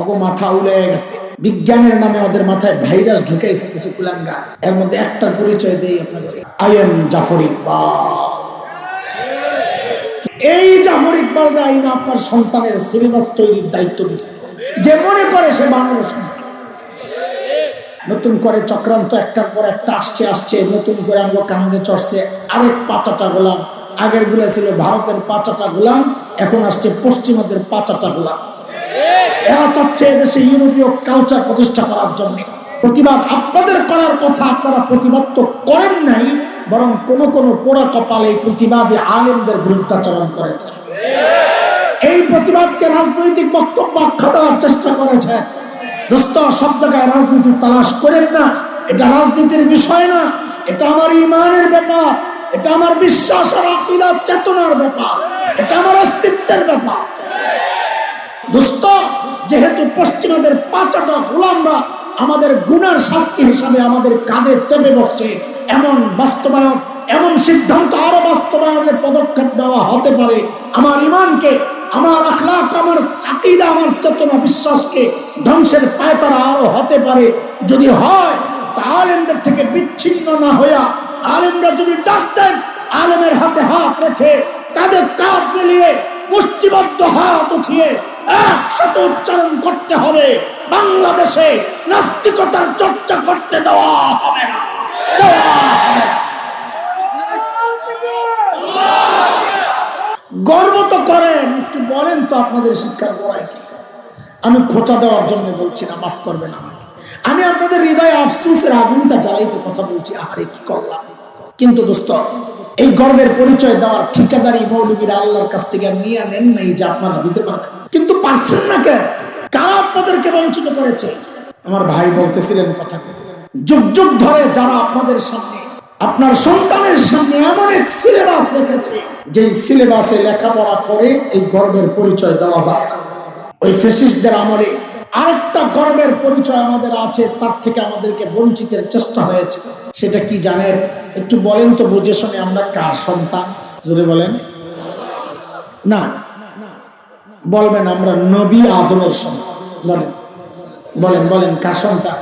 অগো মাথা গেছে। বিজ্ঞানের নামে ওদের মাথায় ভাইরাস ঢুকাইছে কিছু কুলাঙ্গা। এর মধ্যে একটা পরিচয় দেই আপনাকে আই এম জাফর এই জাফর ইকবাল আপনার সন্তানের সিলেবাস তৈরির দায়িত্ব দিচ্ছে যে মনে করে সে বানর নতুন করে চক্রান্ত একটার পর একটা আসছে আসছে। নতুন করে আমরা কান্দে চড়ছে। আরেক পাঁচাটা গোলাম। আগেরগুলা ছিল ভারতের পাঁচাটা গোলাম, এখন আসছে পশ্চিমাদের পাঁচাটা গোলাম। এরা চাচ্ছে এদেশে ইউরোপীয় কালচার প্রতিষ্ঠা করার জন্য। প্রতিবাদ আপনাদের করার কথা আপনারা প্রতিবাদ তো করেন নাই, বরং কোন কোন পোড়া কপালে এই প্রতিবাদী আলেমদের বিরুদ্ধাচরণ করেছে। এই প্রতিবাদকে রাজনৈতিক বক্তব্য আখ্যা দেওয়ার চেষ্টা করেছে। দোস্ত, সব জায়গায় রাজনীতি তালাশ করেন না। এটা রাজনীতির বিষয় না। এটা আমার ইমানের ব্যাপার। এটা আমার বিশ্বাস আর আকিদা চেতনার ব্যাপার। এটা আমার অস্তিত্বের ব্যাপার। দোস্ত যেহেতু পশ্চিমাদের পাঁচটা গোলামরা আমাদের গুণার শাস্তি হিসাবে আমাদের কাঁধে চেপে বসছে, এমন বাস্তবায়ন, এমন সিদ্ধান্ত আরও বাস্তবায়নের পদক্ষেপ নেওয়া হতে পারে। আমার ইমানকে আমার আখলাক আমার আকিদা, আমার চেতনা বিশ্বাসকে ধ্বংসের পায়তারা আরও হতে পারে। যদি হয়, তা আলেমদের থেকে বিচ্ছিন্ন না হইয়া আলেমরা যদি ডাক দেন আলেমের হাতে হাত রেখে তাদের কাঁধ মিলিয়ে মুষ্টিবদ্ধ হাত উঠিয়ে একসাথে উচ্চারণ করতে হবে। বাংলাদেশে নাস্তিকতার চর্চা করতে দেওয়া হবে না। গর্ব তো করেন, একটু বলেন তো আপনাদের শিক্ষার বয়স। আমি খোঁচা দেওয়ার জন্য বলছি না, মাফ করবেন আমাকে। আমি আপনাদের হৃদয়ে আফসুসের আগুনটা জ্বালাইতে কথা বলছি আরে কি করলাম। কিন্তু দোস্ত এই গর্বের পরিচয় দেওয়ার ঠিকাদারি মৌলবীরা আল্লাহর কাছ থেকে নিয়ে নেন নাই যে আপনারা দিতে পারবেন। কিন্তু পারছেন না কেন? কারা আপনাদেরকে বঞ্চিত করেছে? আমার ভাই বলতেছিলেন কথা। যুগ যুগ ধরে যারা আপনাদের সামনে, আপনার সন্তানের সামনে এমন এক সিলেবাস রেখেছে যে সিলেবাসে লেখাপড়া করে এই গর্বের পরিচয় দেওয়া যায়। ওই ফেসিস্টদের আমলে আরেকটা গর্বের পরিচয় আমাদের আছে, তার থেকে আমাদেরকে বঞ্চিতের চেষ্টা হয়েছে। সেটা কি জানেন? একটু বলেন তো বুঝে শুনে আমরা কার সন্তান? জোরে বলেন। না, বলবেন আমরা নবী আদমের সন্তান। বলেন বলেন বলেন, কার সন্তান?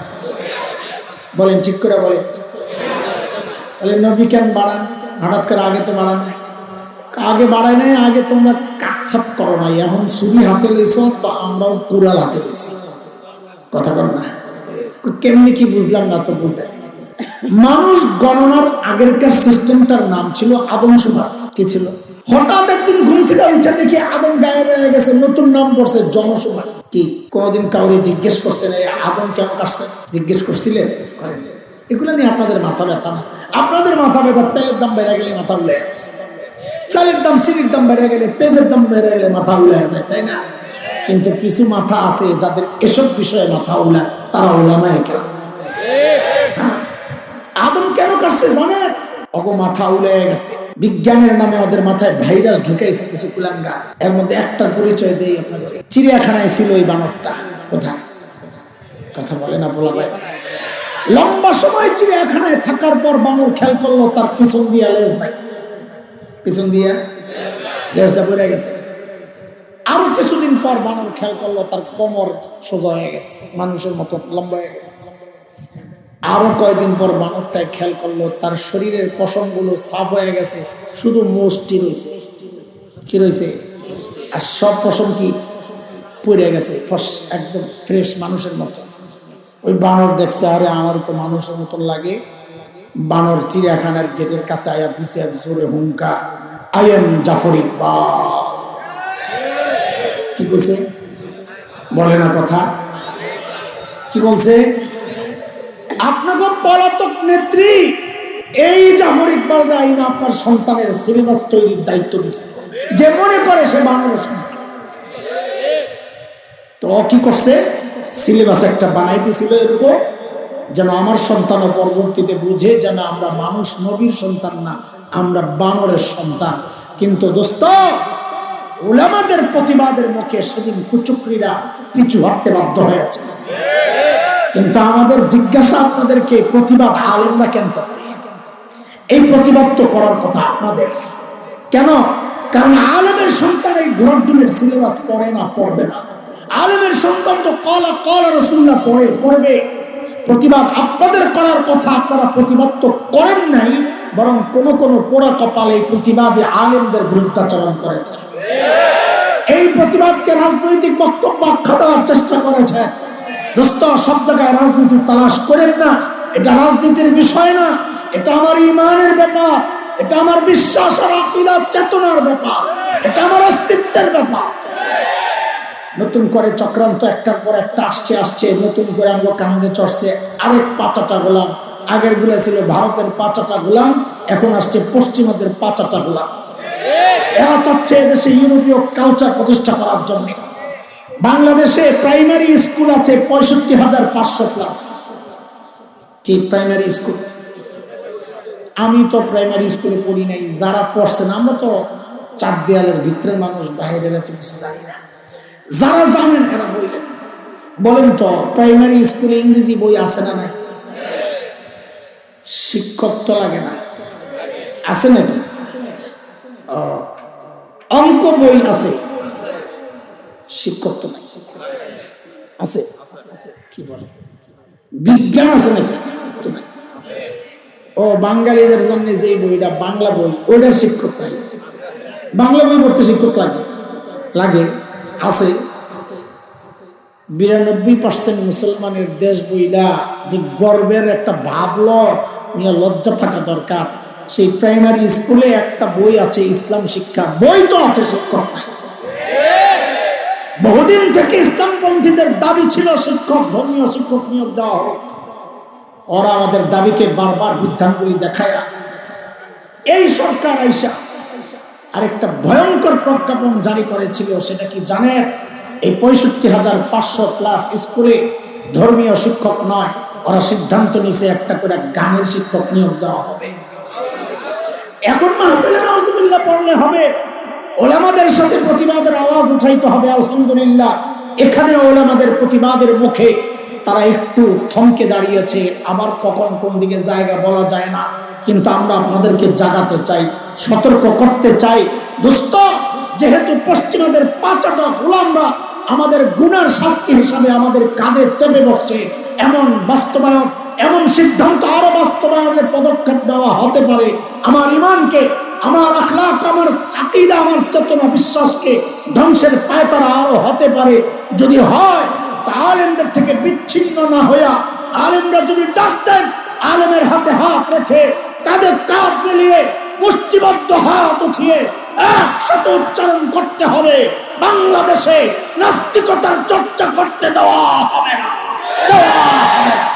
বলেন, ঠিক করে বলেন। তাহলে নবী কেন বাড়ান? হঠাৎ করে আগে তো বাড়ান আগে বাড়ায় নাই, আগে তোমরা কাটছাপ করো নাই। এখন ছুরি হাতে লইছ, তো আমরাও কুড়াল হাতে লইছি। কথা কর না। কেমনি কি বুঝলাম না তো বুঝে মানুষ গণনার আগেরকার সিস্টেমটার নাম ছিল আদমশুমার কি ছিল? হঠাৎ একদিন ঘুম থেকে উঠে দেখি আদম গায়েব হয়ে গেছে, নতুন নাম পড়ছে জনসুমার। কি? কোনোদিন কাউরে জিজ্ঞেস করছেন এই আদম কেমন কাটছে? জিজ্ঞেস করছিলেন। এগুলো নিয়ে আপনাদের মাথা ব্যথা না? আপনাদের মাথা ব্যথা তেলের দাম বেড়ে গেলে মাথা উলে চালের দাম, চিনির দাম বেড়ে গেলে পেঁয়াজের দাম বেড়ে গেলে মাথা উলে যায়, তাই না? কিন্তু কিছু মাথা আছে যাদের এসব বিষয়ে মাথা উলায় তারা ওলামায় কেনা আদম কেন কাটছে জানেন অগো মাথা উলে গেছে। বিজ্ঞানের নামে ওদের মাথায় ভাইরাস ঢুকাইছে কিছু কুলাঙ্গা। এর মধ্যে একটা পরিচয় দেই আপনাকে। চিড়িয়াখানায় ছিল ওই বানরটা। কোথায়? কথা বলে না বলা ভাই। লম্বা সময় চিড়িয়াখানায় থাকার পর বানর খেয়াল করল তার পিছন দিয়া লেজ নাই। পিছন দিয়া লেজটা পড়ে গেছে। আরও কিছুদিন পর বানর খেয়াল করল তার কোমর সোজা হয়ে গেছে। মানুষের মতো লম্বা হয়ে গেছে। আরও কয়েকদিন পর বানরটায় খেয়াল করল, তার শরীরের পশমগুলো সাফ হয়ে গেছে, শুধু মোষটি রয়েছে। কি রয়েছে? আর সব পশম কি? পড়ে গেছে একদম ফ্রেশ মানুষের মতো। ওই বানর দেখছে, আরে আমার তো মানুষের মতো লাগে। বানর চিড়িয়াখানার গেটের কাছে আয়া দিছে এক জোরে হুঙ্কার আই এম জাফর ইকবাল কি কইছে? বলে না কথা। কি বলছে? পলাতক নেত্রী, এই জাফর ইকবাল আইন আপনার সন্তানের সিলেবাস তৈরির দায়িত্ব দিচ্ছে যে মনে করে সে সন্তান তো কি করছে? সিলেবাস একটা বানাইতেছিল এরকম, যেন আমার সন্তান পরবর্তীতে বুঝে যেন আমরা মানুষ নবীর সন্তান না, আমরা বানরের সন্তান। কিন্তু দোস্ত ওলামাদের প্রতিবাদের মুখে সেদিন কুচুকরিরা পিছু হাঁটতে বাধ্য হয়েছে কিন্তু আমাদের জিজ্ঞাসা আপনাদেরকে, প্রতিবাদ আলেমরা কেন করে? এই প্রতিবাদ তো করার কথা আপনাদের। কেন? কারণ আলেমের সন্তান এই ঘোরডুলের সিলেবাস পড়ে না, পড়বে না। আলেমের সন্তান তো কলা কলা রসুল্লাহ পড়ে, পড়বে। প্রতিবাদ আপনাদের করার কথা আপনারা প্রতিবাদ তো করেন নাই, বরং কোন কোন পোড়া কপালে প্রতিবাদী আলেমদের বিরুদ্ধাচরণ করেছে। এই প্রতিবাদকে রাজনৈতিক বক্তব্য আখ্যা দেওয়ার চেষ্টা করেছে। দোস্ত, সব জায়গায় রাজনীতি তালাশ করেন না। এটা রাজনীতির বিষয় না। এটা আমার ইমানের ব্যাপার। এটা আমার বিশ্বাস আর আকিদা চেতনার ব্যাপার। এটা আমার অস্তিত্বের ব্যাপার। নতুন করে চক্রান্ত একটার পর একটা আসছে আসছে। নতুন করে আমরা কান্দে চড়ছে আরেক পাঁচাটা গোলাম। আগেরগুলা ছিল ভারতের পাঁচাটা গোলাম, এখন আসছে পশ্চিমাদের পাঁচাটা গোলাম। এরা চাচ্ছে এদেশে ইউরোপীয় কালচার প্রতিষ্ঠা করার জন্য। বাংলাদেশে প্রাইমারি স্কুল আছে পঁয়ষট্টি হাজার পাঁচশো প্লাস কি প্রাইমারি স্কুল? আমি তো প্রাইমারি স্কুলে পড়ি নাই, যারা পড়ছেন আমরা তো চার দেয়ালের ভিতরের মানুষ, বাইরের এত কিছু জানি না। যারা জানেন এরা বললেন বলেন তো, প্রাইমারি স্কুলে ইংরেজি বই আছে না নাই? শিক্ষক তো লাগে না। আছে নাকি? অঙ্ক বই আছে। শিক্ষক আছে? কি বলে? বিজ্ঞান আছে নাকি? ও, বাঙালিদের জন্য যে বইটা, বাংলা বই, ওইটার শিক্ষক বাংলা বই পড়তে শিক্ষক লাগে। লাগে, আছে। বিরানব্বই পার্সেন্ট মুসলমানের দেশ বইটা যে গর্বের একটা ভাবল নিয়ে লজ্জা থাকা দরকার। সেই প্রাইমারি স্কুলে একটা বই আছে, ইসলাম শিক্ষা। বই তো আছে, শিক্ষক নাই। বহুদিন থেকে ইসলামপন্থীদের দাবি ছিল, শিক্ষক, ধর্মীয় শিক্ষক নিয়োগ দেওয়া হোক। ওরা আমাদের দাবিকে বারবার বিধানগুলি দেখায়। এই সরকার আইসা আরেকটা ভয়ঙ্কর প্রজ্ঞাপন জারি করেছিল, সেটা কি জানেন? এই পঁয়ষট্টি হাজার পাঁচশো প্লাস স্কুলে ধর্মীয় শিক্ষক নয়, ওরা সিদ্ধান্ত নিছে একটা করে গানের শিক্ষক নিয়োগ দেওয়া হবে। এখন মাহফিলে পড়লে হবে। ওলামাদের সাথে প্রতিবাদের আওয়াজ উঠাইতে হবে, আলহামদুলিল্লাহ। এখানে ওলামাদের প্রতিবাদের মুখে তারা একটু থমকে দাঁড়িয়েছে। আবার কখন কোন দিকে জায়গা বলা যায় না, কিন্তু আমরা আপনাদেরকে জাগাতে চাই, সতর্ক করতে চাই। দোস্ত, যেহেতু পশ্চিমাদের পাঁচটা গোলামরা আমাদের গুণার শাস্তি হিসাবে আমাদের কাঁধে চেপে বসছে, এমন বাস্তবায়ন, এমন সিদ্ধান্ত আরও বাস্তবায়নের পদক্ষেপ নেওয়া হতে পারে। আমার ইমানকে আমার আখলাক আমার আকিদা, আমার চেতনা বিশ্বাসকে ধ্বংসের পায়তারা আরও হতে পারে। যদি হয় আলেমদের থেকে বিচ্ছিন্ন না হইয়া আলেমরা যদি ডাক দেন, আলেমের হাতে হাত রেখে কাঁধে কাঁধ মিলিয়ে মুষ্টিবদ্ধ হাত উঠিয়ে একসাথে উচ্চারণ করতে হবে। বাংলাদেশে নাস্তিকতার চর্চা করতে দেওয়া হবে দেওয়া হবে না।